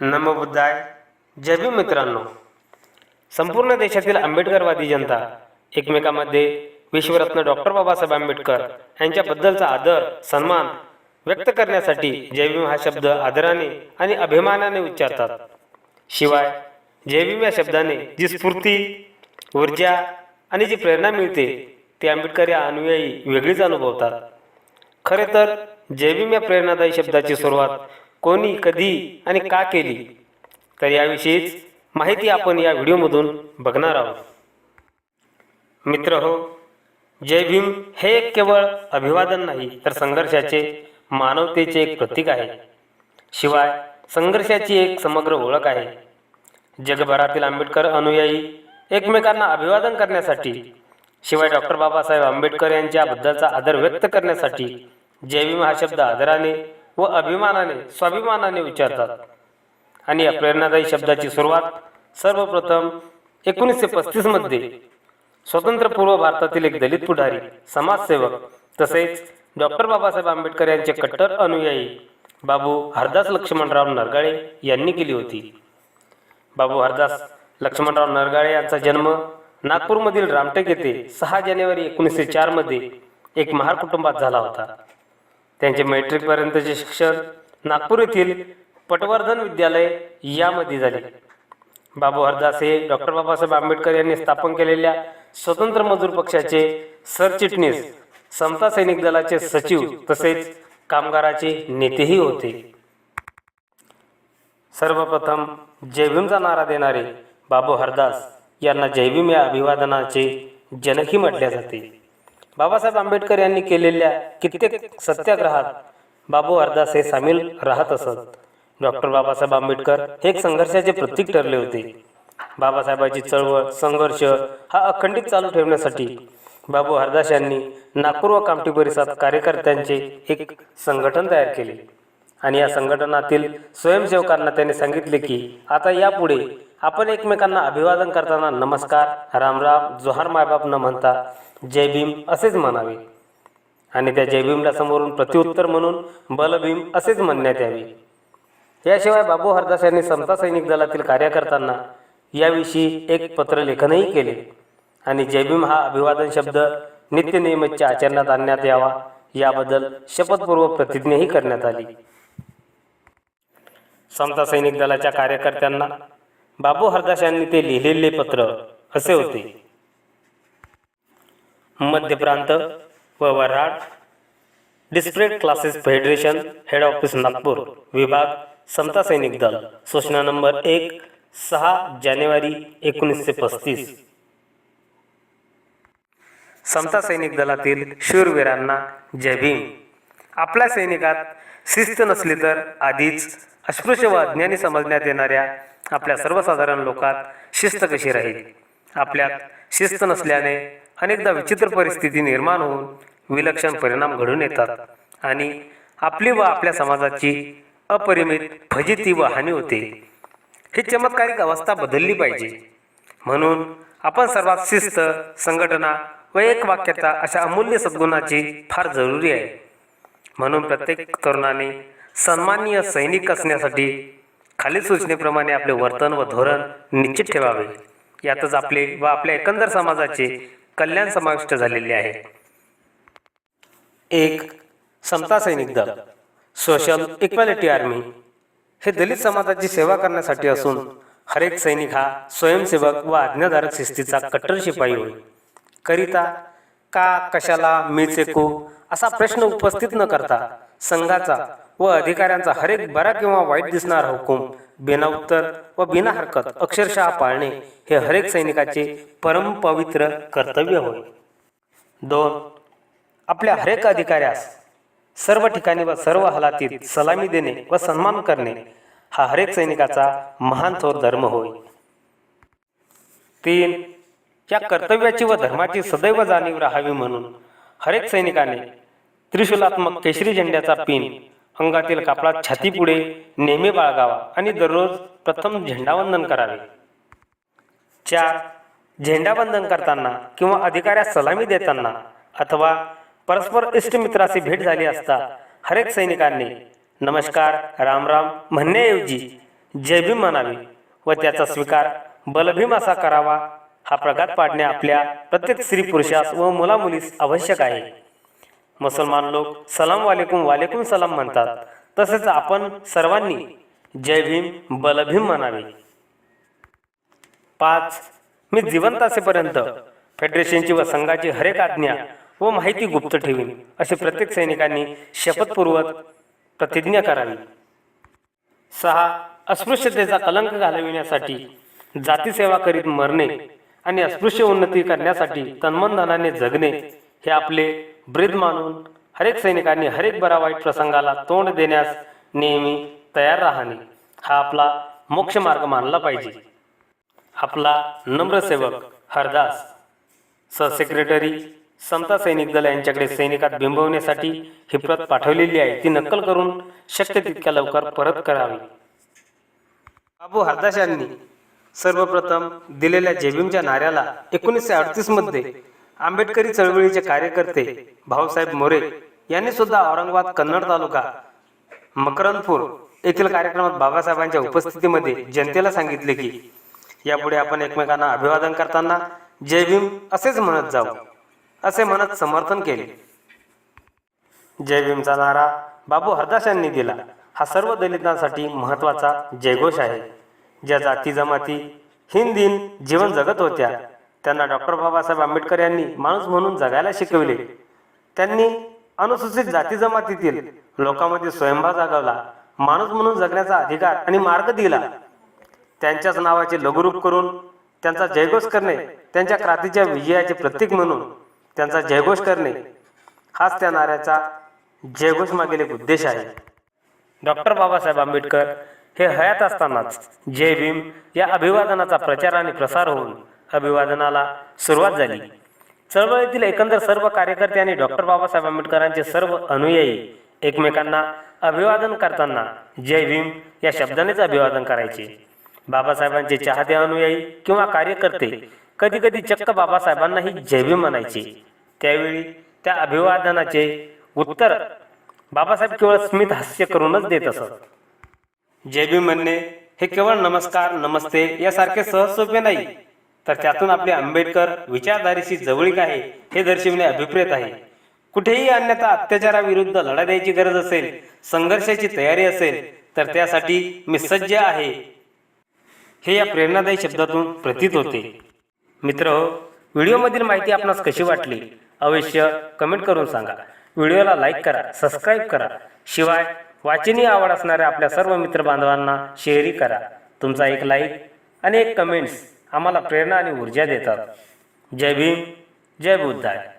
नमो बुद्धाय. जय भीम मित्रांनो. संपूर्ण देशातील आंबेडकरवादी जनता एकमेकामध्ये विश्वरत्न डॉक्टर बाबासाहेब आंबेडकर यांच्याबद्दलचा आदर सन्मान व्यक्त करण्यासाठी जय भीम हा शब्द आदराने आणि अभिमानाने उच्चारतात. शिवाय जय भीम या शब्दाने जी स्फूर्ती ऊर्जा आणि जी प्रेरणा मिळते ती आंबेडकर या अनुयायी वेगळीच अनुभवतात. खरे तर जय भीम या प्रेरणादायी शब्दाची सुरुवात कोणी कधी आणि का केली? तर याविषयीच माहिती आपण या व्हिडिओमधून बघणार आहोत. मित्र हो जय भीम हे एक केवळ अभिवादन नाही तर संघर्षाचे मानवतेचे एक प्रतीक आहे. शिवाय संघर्षाची एक समग्र ओळख आहे. जगभरातील आंबेडकर अनुयायी एकमेकांना अभिवादन करण्यासाठी शिवाय डॉक्टर बाबासाहेब आंबेडकर यांच्याबद्दलचा आदर व्यक्त करण्यासाठी जय भीम हा शब्द आदराने व अभिमानाने स्वाभिमानाने विचारतात. आणि या प्रेरणादायी शब्दाची सुरुवात सर्वप्रथम एकोणीसशे पस्तीसमध्ये स्वतंत्रपूर्व भारतातील एक दलित पुढारी समाजसेवक तसेच डॉक्टर बाबासाहेब आंबेडकर यांचे कट्टर अनुयायी बाबू हरदास लक्ष्मणराव नरगाळे यांनी केली होती. बाबू हरदास लक्ष्मणराव नरगाळे यांचा जन्म नागपूरमधील रामटेक येथे सहा जानेवारी एकोणीसशे चारमध्ये एक महार कुटुंबात झाला होता. त्यांचे मॅट्रिकपर्यंतचे शिक्षण नागपूर येथील पटवर्धन विद्यालय यामध्ये झाले. बाबू हरदास हे डॉक्टर बाबासाहेब आंबेडकर यांनी स्थापन केलेल्या स्वतंत्र मजूर पक्षाचे सरचिटणीस समता सैनिक दलाचे सचिव तसेच कामगाराचे नेतेही होते. सर्वप्रथम जयभीमचा नारा देणारे बाबू हरदास यांना जयभीम या अभिवादनाचे जनकही म्हटले जाते. बाबासाहेब आंबेडकर यांनी केलेल्या कित्येक सत्याग्रहात बाबू हरदास हे सामील राहत असत. डॉक्टर बाबासाहेब आंबेडकर हे एक संघर्षाचे प्रतीक ठरले होते. बाबासाहेबांची चळवळ संघर्ष हा अखंडित चालू ठेवण्यासाठी बाबू हरदास यांनी नागपूर व कामठी परिसरात कार्यकर्त्यांचे एक संघटन तयार केले. आणि या संघटनातील स्वयंसेवकांना त्यांनी सांगितले की आता यापुढे आपण एकमेकांना अभिवादन करताना नमस्कार रामराम जोहार मायबाप न म्हणता जय भीम असेच म्हणावे. आणि त्या जय भीमला समोरून प्रत्युत्तर म्हणून बलभीम असेच म्हणण्यात यावे. याशिवाय बाबू हरदास यांनी समता सैनिक दलातील कार्यकर्त्यांना याविषयी एक पत्रलेखनही केले. आणि जयभीम हा अभिवादन शब्द नित्यनियमितच्या आचरणात आणण्यात यावा याबद्दल शपथपूर्वक प्रतिज्ञाही करण्यात आली. समता सैनिक दलाच्या कार्यकर्त्यांना बाबू हरदास यांनी ते लिहिलेले पत्र असे होते? मध्य प्रांत व Varhad displaced classes federation head office Nagpur विभाग समता सैनिक दल सूचना नंबर एक सहा जानेवारी एकोणीसशे पस्तीस. समता सैनिक दलातील शूरवीरांना जय भीम. आपल्या सैनिकात शिस्त नसली तर आधीच अस्पृश्य व अज्ञानी समजण्यात येणाऱ्या आपल्या सर्वसाधारण लोकात शिस्त कशी राहील? आपल्यात शिस्त नसल्याने अनेकदा विचित्र परिस्थिती निर्माण होऊन विलक्षण परिणाम घडून येतात आणि आपली व आपल्या समाजाची अपरिमित फजिती व हानी होते. ही चमत्कारिक अवस्था बदलली पाहिजे. म्हणून आपण सर्वात शिस्त संघटना व एक वाक्यता अशा अमूल्य सद्गुणाची फार जरुरी आहे. म्हणून प्रत्येक तरुणाने सन्माननीय सैनिक असण्यासाठी खालील सूचनेप्रमाणे आपले वर्तन व धोरण निश्चित ठेवावे. यातच आपले व आपल्या एकंदर समाजाचे कल्याण समाविष्ट झालेले आहे. एक समता सैनिक दल सोशल इक्वॅलिटी आर्मी. हे दलित समाजाची सेवा करण्यासाठी असून हरेक सैनिक हा स्वयंसेवक व आज्ञाधारक शिस्तीचा कट्टर शिपाई होय. करिता का कशाला मी चेकू असा प्रश्न उपस्थित न करता संघाचा व अधिकाऱ्यांचा हरेक बरा किंवा वाईट दिसणारा हुकूम बिना उत्तर व बिना हरकत अक्षरशः पाळणे हे हरेक सैनिकाचे परमपवित्र कर्तव्य होय. दोन आपल्या हरेक अधिकाऱ्यास सर्व ठिकाणी व सर्व हालातीत सलामी देणे व सन्मान करणे हा हरेक सैनिकाचा महान थोर धर्म होय. तीन या कर्तव्याची व धर्माची सदैव जाणीव राहावी म्हणून हरेक सैनिकाने त्रिशूलात्मक केशरी झेंड्याचा पिन अंगातील कापडा छातीपुढे नेहमी बाळगावा आणि दररोज प्रथम झेंडावंदन करावे. चार झेंडावंदन करताना किंवा अधिकाऱ्यास सलामी देताना अथवा परस्पर इष्टमित्राशी भेट झाली असता हरेक सैनिकांनी नमस्कार रामराम म्हणण्याऐवजी जय भीम म्हणावे व त्याचा स्वीकार बलभीम असा करावा हा प्रघात पाडणे आपल्या प्रत्येक स्त्री पुरुषास व मुलामुलीस आवश्यक आहे. मुसलमान लोक सलाम वालेकुम वालेकुम सलाम म्हणतात. तसेच आपण सर्वांनी जय भीम बलभीम म्हणावे. पाच मी जिवंत असेपर्यंत फेडरेशनची व संघाची हरेक आज्ञा व माहिती गुप्त ठेवीन असे प्रत्येक सैनिकांनी शपथपूर्वक प्रतिज्ञा करावी. सहा अस्पृश्यतेचा कलंक घालविण्यासाठी जातीसेवा करीत मरणे आणि अस्पृश्य उन्नती करण्यासाठी तन्मनधनाने जगणे हे आपले ब्रीद मानून हरेक सैनिकांनी हरेक बरा वाईट प्रसंगाला तोंड देण्यास नेहमी तयार राहणे हा आपला मोक्ष मार्ग मानला पाहिजे. आपला नम्रसेवक हरदास सहसेक्रेटरी समता सैनिक दल यांच्याकडे सैनिकात बिंबवण्यासाठी ही प्रत पाठवलेली आहे. ती नक्कल करून शक्य तितक्या लवकर परत करावी. बाबू हरदास यांनी सर्वप्रथम दिलेल्या जेबीमच्या नाऱ्याला एकोणीसशे अडतीसमध्ये आंबेडकरी चळवळीचे कार्यकर्ते भाऊसाहेब मोरे यांनी सुद्धा औरंगाबाद कन्नड तालुका मकरंदपूर येथील कार्यक्रमात बाबासाहेबांच्या उपस्थितीमध्ये जनतेला सांगितले की यापुढे आपण एकमेकांना अभिवादन करताना जय भीम असेच म्हणत जाऊ असे म्हणत समर्थन केले. जय भीमचा नारा बाबू हरदास यांनी दिला. हा सर्व दलितांसाठी महत्त्वाचा जयघोष आहे. ज्या जाती जमाती हिंदीन जीवन जगत होत्या त्यांना डॉक्टर बाबासाहेब आंबेडकर यांनी माणूस म्हणून जगायला शिकविले. त्यांनी अनुसूचित जाती जमातीतील लोकांमध्ये स्वयंभा जागवला माणूस म्हणून जगण्याचा अधिकार आणि मार्ग दिला. त्यांच्याच नावाचे लघुरूप करून त्यांचा जयघोष करणे त्यांच्या क्रांतीच्या विजयाचे प्रतीक म्हणून त्यांचा जयघोष करणे हाच त्या नाऱ्याचा जयघोष मागील एक उद्देश आहे. डॉक्टर बाबासाहेब आंबेडकर हे हयात असतानाच जय भीम या अभिवादनाचा प्रचार आणि प्रसार होऊन अभिवादनाला सुरुवात झाली. चळवळीतील एकंदर सर्व कार्यकर्ते आणि डॉक्टर बाबासाहेब आंबेडकरांचे सर्व अनुयायी एकमेकांना अभिवादन करताना जय भीम या शब्दानेच अभिवादन करायचे. बाबासाहेबांचे चाहते अनुयायी किंवा कार्यकर्ते कधी कधी चक्क बाबासाहेबांनाही जय भीम म्हणायचे. त्यावेळी त्या अभिवादनाचे उत्तर बाबासाहेब केवळ स्मित हास्य करूनच देत असत. जय भीम म्हणणे हे केवळ नमस्कार नमस्ते यासारखे सहज सोपे नाही. तर त्यातून आपले आंबेडकर विचारधारेशी जवळीक आहे हे दर्शविणे अभिप्रेत आहे. कुठेही अन्यथा अत्याचाराविरुद्ध लढा द्यायची गरज असेल संघर्षाची तयारी असेल तर त्यासाठी मी सज्ज आहे. हे या प्रेरणादायी शब्दातून प्रतीत होते. मित्र व्हिडिओमधील माहिती आपणास कशी वाटली? अवश्य कमेंट करून सांगा. व्हिडिओला लाईक करा सबस्क्राईब करा. शिवाय वाचनीय आवड असणाऱ्या आपल्या सर्व मित्र बांधवांना शेअरही करा. तुमचा एक लाईक आणि एक कमेंट्स आम्हाला प्रेरणा आणि ऊर्जा देतात. जय भीम जय बुद्धाय.